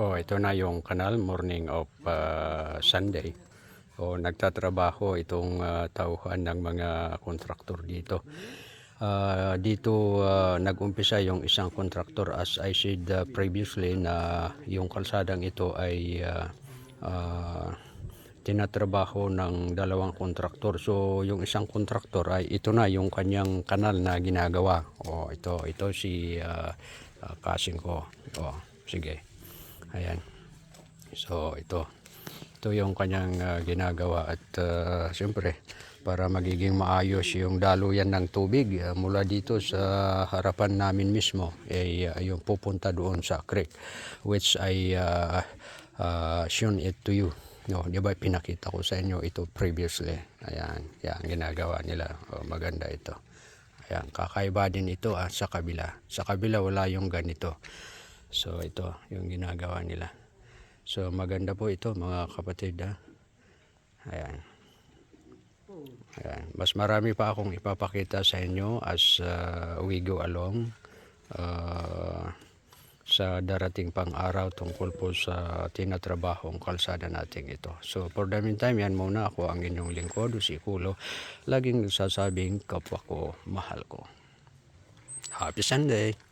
Oh, ito na yung kanal morning of uh, Sunday. O nagtatrabaho itong uh, tauhan ng mga kontraktor dito. Ah, dito ah, nag-umpisa yung isang kontraktor as I said uh, previously na yung kalsadang ito ay ah, ah, tinatrabaho ng dalawang kontraktor. So yung isang kontraktor ay ito na yung kanyang kanal na ginagawa. O ito ito si ah, ah, kasing ko. O sige. Ayan. So ito. Ito yung kanyang ah, ginagawa at ah, siyempre para magiging maayos yung daluyan ng tubig ah, mula dito sa harapan namin mismo ay ah, yung pupunta doon sa creek which I uh, uh, shown it to you. No, di ba pinakita ko sa inyo ito previously. Ayan, yan ginagawa nila. O, maganda ito. Ayan, kakaiba din ito ah, sa kabila. Sa kabila wala yung ganito. So ito yung ginagawa nila. So maganda po ito mga kapatid ha. Ayan. Ayan. Mas marami pa akong ipapakita sa inyo as uh, we go along uh, sa darating pang araw tungkol po sa tinatrabahong kalsada natin ito. So for the meantime, yan muna ako ang inyong lingkod, si Kulo. Laging nagsasabing kapwa ko, mahal ko. Happy Sunday!